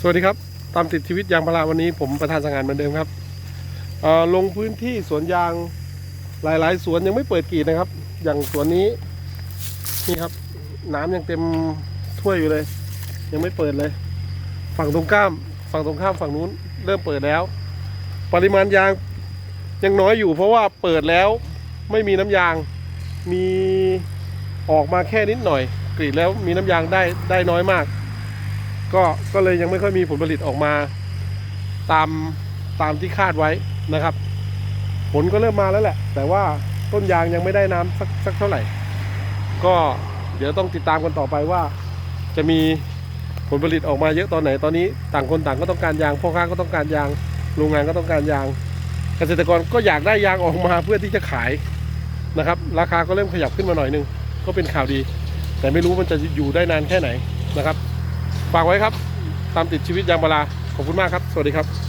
สวัสดีครับ ตามติดชีวิตยางพาราวันนี้ผมประธานสังงานเหมือนเดิมครับลงพื้นที่สวนยางหลาย ๆ สวนยังไม่เปิดกีดนะครับ อย่างสวนนี้นี่ครับ น้ำยังเต็มถ้วยอยู่เลย ยังไม่เปิดเลย ฝั่งตรงข้าม ฝั่งตรงข้ามฝั่งนู้นเริ่มเปิดแล้ว ปริมาณยางยังน้อยอยู่ เพราะว่าเปิดแล้วไม่มีน้ำยางมีออกมาแค่นิดหน่อย กรีดแล้วมีน้ำยางได้ได้น้อยมาก ก็ก็เลยยังไม่ค่อยมีผลผลิตออกมาตามตามที่คาดไว้นะครับ ผลก็เริ่มมาแล้วแหละ แต่ว่าต้นยางยังไม่ได้น้ำสักสักเท่าไหร่ ก็เดี๋ยวต้องติดตามกันต่อไปว่า จะมีผลผลิตออกมาเยอะตอนไหนตอนนี้ ต่างคนต่างก็ต้องการยางพ่อค้าก็ต้องการยางโรงงานก็ต้องการยาง เกษตรกรก็อยากได้ยางออกมาเพื่อที่จะขายนะครับ ราคาก็เริ่มขยับขึ้นมาหน่อยนึงก็เป็นข่าวดี แต่ไม่รู้มันจะอยู่ได้นานแค่ไหนนะครับ ฝากไว้ครับ ตามติดชีวิตยางพาราขอบคุณมากครับ สวัสดีครับ